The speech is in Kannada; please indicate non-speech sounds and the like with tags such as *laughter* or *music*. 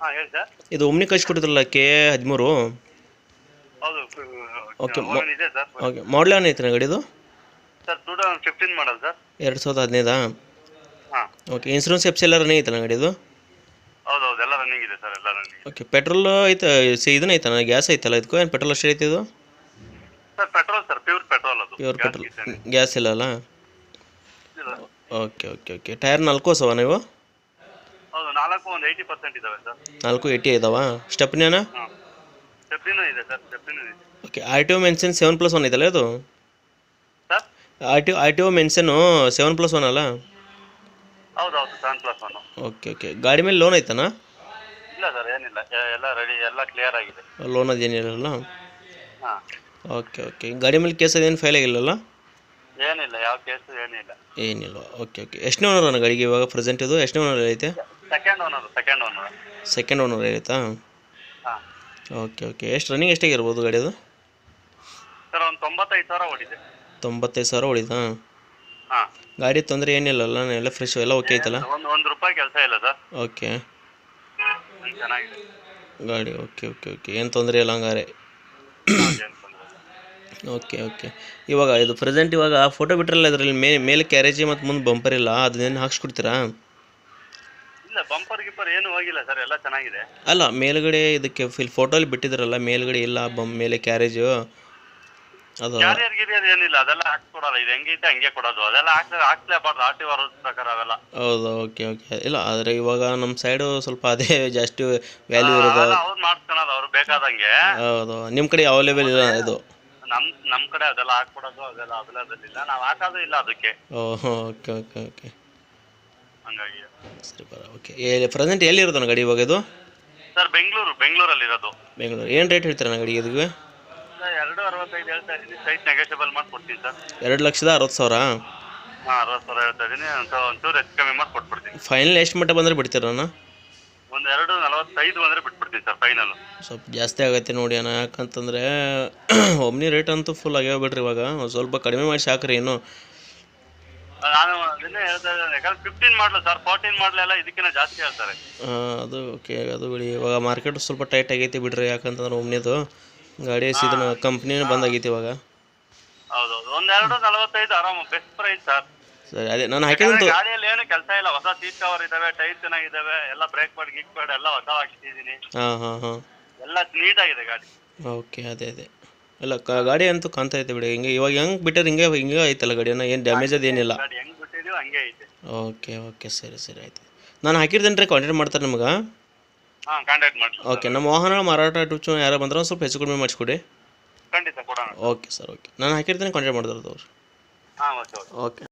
ಹಾಂ ಹೇಳಿ ಸರ್ ಇದು ಒಮ್ನಿ ಕಳಿಸ್ಕೊಟ್ಟಿದ್ರಲ್ಲ ಕೆ ಹದಿಮೂರು? ಹೌದು ಓಕೆ ಇದೆ ಸರ್ ಓಕೆ ಮಾಡಲ್ ಏನು ಐತೆ ಗಾಡಿದು? Sir two thousand fifteen model sir ಎರಡು ಸಾವಿರದ ಹದಿನೈದಾ? ಹಾಂ. ಓಕೆ ಇನ್ಸೂರೆನ್ಸ್ ಎಪ್ಸ್ ಎಲ್ಲ ರನ್ನಿಂಗ್ ಐತಲ್ಲ ಗಾಡಿದು? ಹೌದು ಹೌದು ಎಲ್ಲ ರನ್ನಿಂಗ್ ಇದೆ ಸರ್ ಎಲ್ಲ ರನ್ನಿಂಗ್ ಓಕೆ ಪೆಟ್ರೋಲ್ ಐತೆ ಸಿ ಇದನ್ನ ಐತಲ್ಲ ಗ್ಯಾಸ್ ಐತಲ್ಲ ಇದಕ್ಕೂ? ಏನು ಪೆಟ್ರೋಲ್ ಅಷ್ಟೇ ಐತೆ ಇದು? Sir petrol sir pure petrol ಅದು. ಪ್ಯೂರ್ gas ಪೆಟ್ರೋಲ್ ಗ್ಯಾಸ್ ಇಲ್ಲ ಅಲ್ಲ? Okay okay okay. ಟೈರ್ ನಾಲ್ಕು ನೀವು? ನಾಲ್ಕು ಒಂದು ಏಯ್ಟಿ ಪರ್ಸೆಂಟ್ ಇದಾವೆ ಸರ್. ನಾಲ್ಕು ಏಯ್ಟಿ ಇದಾವಾ? ಸ್ಟೆಪ್ನೇನಾ ಹಾಂ. ಸ್ಟೆಪ್ನಿನೂ ಇದೆ ಸರ್ ಸ್ಟೆಪ್ನಿನೂ ಇದೆ. Okay R T O mention seven plus one ಇದೆಲ್ಲ ಇದು? Sir? R T R T O ಮೆನ್ಸನ್ನು seven plus one ಅಲ್ಲ? ಹೌದು ಹೌದು seven plus one okay okay ಗಾಡಿ ಮೇಲೆ ಲೋನ್ ಐತನಾ? ಇಲ್ಲ ಸರ್ ಏನಿಲ್ಲ. ಎ- ಎಲ್ಲ ರೆಡಿ ಎಲ್ಲ ಕ್ಲಿಯರ್ ಆಗಿದೆ. ಲೋನ್ ಅದೇನಿರಲ್ಲ? ಹಾಂ. ಓಕೆ ಓಕೆ ಗಾಡಿ ಮೇಲೆ ಕೇಸ್ ಅದೇನು ಫೈಲ್ ಆಗಿಲ್ಲಲ್ಲ? ಏನಿಲ್ಲ ಯಾವ ಕೇಸು ಏನಿಲ್ಲ. ಏನಿಲ್ಲ ಓಕೆ ಓಕೆ ಎಷ್ಟನೇ ಓನರ್ ಅನ್ನ ಗಾಡಿಗೆ ಇವಾಗ ಪ್ರೆಸೆಂಟ್ ಇದು? ಎಷ್ಟನೇ ಓನರ್ ಐತೆ? Second owner second owner second owner ಐತಾ? ಹಾಂ. ಓಕೆ ಓಕೆ ಎಷ್ಟು ರನ್ನಿಂಗ್ ಎಷ್ಟಾಗಿರ್ಬೋದು ಗಾಡಿದು? ಸರ್ ಒಂದು ತೊಂಬತ್ತೈದು ಸಾವಿರ ಓಡಿದೆ. ತೊಂಬತ್ತೈದು ಸಾವಿರ ಹೊಡಿತಾ ಹಾಂ. ಗಾಡಿ ತೊಂದರೆ ಏನಿಲ್ಲ ಏನಿಲ್ಲಲ್ಲ ಎಲ್ಲ ಫ್ರೆಶ್ ಎಲ್ಲ ಓಕೆ ಐತಲ್ಲ? ಒಂದು ಒಂದು ರೂಪಾಯಿ ಕೆಲಸ ಇಲ್ಲ ಸರ್ ಓಕೆ ಚೆನ್ನಾಗಿದೆ. ಗಾಡಿ ಓಕೆ ಓಕೆ ಓಕೆ ಏನು ತೊಂದರೆ ಇಲ್ಲ ಹಂಗಾರೆ. ಓಕೆ ಓಕೆ ಇವಾಗ ಇದು ಪ್ರೆಸೆಂಟ್ ಇವಾಗ ಫೋಟೋ ಬಿಟ್ರಲ್ಲ ಇದರಲ್ಲಿ ಮೇ ಮೇಲೆ ಕ್ಯಾರೇಜಿ ಮತ್ತು ಮುಂದೆ ಬಂಪರ್ ಇಲ್ಲ? ಅದನ್ನೇನು ಹಾಕ್ಸ್ಕೊಡ್ತೀರಾ? ಇಲ್ಲ ಬಂಪರ್ ಗಿಪ್ಪರ್ ಏನು ಹೋಗಿಲ್ಲ ಸರ್ ಎಲ್ಲ ಚೆನ್ನಾಗಿದೆ. ಅಲ್ಲ ಮೇಲ್ಗಡೆ ಇದಕ್ಕೆ ಫಿಲ್ ಫೋಟೋಲಿ ಬಿಟ್ಟಿದ್ರಲ್ಲ ಮೇಲ್ಗಡೆ ಇಲ್ಲ ಬಂ ಮೇಲೆ ಕ್ಯಾರೇಜು ಅದು ಕ್ಯಾರಿಯರ್ ಗಿರಿಯರ್ ಏನಿಲ್ಲ ಅದೆಲ್ಲ ಹಾಕ್ಸ್ಕೊಡಲ್ಲ ಇದು ಹೆಂಗೈತೆ ಹಂಗೆ ಕೊಡೋದು. ಅದೆಲ್ಲ ಹಾಕ್ಲೇ ಹಾಕ್ಲೇಬಾರ್ದು ಆರ್ ಟಿ ಪ್ರಕಾರ ಅವೆಲ್ಲ. ಹೌದು ಓಕೆ ಓಕೆ ಇಲ್ಲ ಆದರೆ ಇವಾಗ ನಮ್ಮ ಸೈಡು ಸ್ವಲ್ಪ ಅದೇ *laughs* ಜಾಸ್ತಿ ವ್ಯಾಲ್ಯೂ ಇರೋದು. ಅವ್ರು ಮಾಡ್ಕೊಳೋದು ಅವ್ರು ಬೇಕಾದಂಗೆ. ಹೌದು ನಿಮ್ಮ ಕಡೆ ಅವೈಲೇಬಲ್ ಇಲ್ಲ ಇದು? ನಮ್ ನಮ್ ಕಡೆ ಅದೆಲ್ಲ ಹಾಕ್ಬಿಡೋದು ಅದೆಲ್ಲ ಅದೆಲ್ಲ ಇಲ್ಲ ನಾವು ಹಾಕೋದು ಇಲ್ಲ ಅದಕ್ಕೆ. Oh okay okay okay. ಹಂಗಾಗಿ. ಸರಿ ಓಕೆ. ಓಕೆ ಪ್ರೆಸೆಂಟ್ ಎಲ್ಲಿ ಇರೋದಣ್ಣ ಗಾಡಿ ಇವಾಗ ಇದು? ಸರ್ ಬೆಂಗಳೂರು ಬೆಂಗಳೂರಲ್ಲಿ ಇರೋದು ಬೆಂಗಳೂರು. ಏನು ರೇಟ್ ಹೇಳ್ತೀರಣ್ಣ ಗಾಡಿ ಇದಕ್ಕೆ ಎರಡು ಅರವತ್ತೈದು ಹೇಳ್ತಾ ಇದ್ದೀನಿ. ಸೈಟ್ ನೆಗೋಷಿಯಬಲ್ ಮಾಡಿ ಕೊಡ್ತೀನಿ ಸರ್. ಎರಡು ಲಕ್ಷದ ಅರವತ್ತು ಸಾವಿರ? ಹಾಂ ಅರವತ್ತು ಸಾವಿರ ಹೇಳ್ತಾ ಇದ್ದೀನಿ. ಒಂಚೂರು ಹೆಚ್ಚು ಕಮ್ಮಿ ಮಾಡಿ ಕೊಟ್ಬಿಡ್ತೀನಿ ಫೈನಲ್ ಎಷ್ಟು ಮಟ್ಟ ಬಂದರೆ ಬಿಡ್ತೀರಾ ಒಂದು ಎರಡು ನಲವತ್ತೈದು ಬಂದರೆ ಬಿಟ್ಬಿಡ್ತೀನಿ. ಸರ್ ಫೈನಲ್ ಸ್ವಲ್ಪ ಜಾಸ್ತಿ ಆಗತ್ತೆ ನೋಡಿ ಅಣ್ಣ ಯಾಕಂತಂದರೆ *clears throat* ಒಮ್ನಿ ರೇಟ್ ಅಂತೂ ಫುಲ್ ಆಗ್ಯಾವ ಬಿಡ್ರಿ ಇವಾಗ. ಒಂದ್ ಸ್ವಲ್ಪ ಕಡಿಮೆ ಮಾಡಿ ಹಾಕ್ರಿ ಇನ್ನು. ನಾನು ಅದನ್ನೇ ಹೇಳ್ತಾ ಇದ್ದೇನೆ ಯಾಕಂದ್ರೆ ಫಿಫ್ಟೀನ್ ಮಾಡಲು ಸರ್ ಫೋರ್ಟೀನ್ ಮಾಡಲೆಲ್ಲ ಇದಕ್ಕಿಂತ ಜಾಸ್ತಿ ಹೇಳ್ತಾರೆ. ಆ, ಅದು ಓಕೆ ಅದು ಬಿಡಿ. ಇವಾಗ ಮಾರ್ಕೆಟ್ ಸ್ವಲ್ಪ ಟೈಟ್ ಆಗೈತಿ ಬಿಡ್ರಿ ಯಾಕಂತಂದ್ರೆ ಒಮ್ನಿದು ಗಾಡಿ ಸಿದ ಕಂಪ್ನಿನೇ ಬಂದಾಗೈತಿ ಇವಾಗ. ಹೌದೌದು ಒಂದೆರಡು ನಲವತ್ತೈದು ಆರಾಮ ಬೆಸ್ಟ್ ಪ್ರೈಸ್ ಸರ್. ಸರಿ ಅದೇ ನಾನು ಹಾಕಿದಂತು ಗಾಡಿಯಲ್ಲಿ ಏನು ಕೆಲಸ ಇಲ್ಲ ಹೊಸ ಸೀಟ್ ಕವರ್ ಇದಾವೆ ಟೈರ್ ಚೆನ್ನಾಗಿದ್ದಾವೆ ಎಲ್ಲ ಬ್ರೇಕ್ ಪ್ಯಾಡ್ ಗಿಕ್ ಪ್ಯಾಡ್ ಎಲ್ಲ ಹೊಸ ಹಾಕ್ಸಿದ್ದೀನಿ ಹಾಂ ಹಾಂ ಹಾಂ. ಎಲ್ಲ ಆಗಿದೆ ಗಾಡಿ. ಓಕೆ ಅದೇ ಅದೇ. ಇಲ್ಲ ಕ- ಗಾಡಿ ಅಂತೂ ಕಾಣ್ತಾ ಐತೆ ಬಿಡಿ ಹಿಂಗೆ ಇವಾಗ ಹೆಂಗೆ ಬಿಟ್ಟರೆ ಹಿಂಗೆ ಹಿಂಗೆ ಐತಲ್ಲ ಗಾಡಿನ ಏನು ಡ್ಯಾಮೇಜ್ ಅದೇನಿಲ್ಲ ಗಾಡಿ ಹೆಂಗ್ ಬಿಟ್ಟಿದೀವಿ ಹಂಗೆ ಐತೆ. ಓಕೆ ಓಕೆ ಸರಿ ಸರಿ ಆಯ್ತು. ನಾನು ಹಾಕಿರ್ತೇನೆ ರೀ ಕಾಂಟ್ಯಾಕ್ಟ್ ಮಾಡ್ತಾರೆ ನಿಮ್ಗೆ? ಹಾ ಕಾಂಟ್ಯಾಕ್ಟ್ ಮಾಡಿ ಓಕೆ ನಮ್ಮ ವಾಹನ ಮಾರಾಟ ಯೂಟ್ಯೂಬ್ ಚಾನಲ್ ಯಾರು ಬಂದ್ರೆ ಸ್ವಲ್ಪ ಹೆಚ್ಚು ಕಡಿಮೆ ಮಾಡಿಸ್ಕೊಡಿ. ಖಂಡಿತ ಕೊಡೋಣ ಓಕೆ ಸರ್ ಓಕೆ ನಾನು ಹಾಕಿರ್ತೀನಿ ಕಾಂಟ್ಯಾಕ್ಟ್ ಮಾಡಿದ್ರೆ ಅವ್ರು. ಹಾ ಓಕೆ ಓಕೆ. ಓಕೆ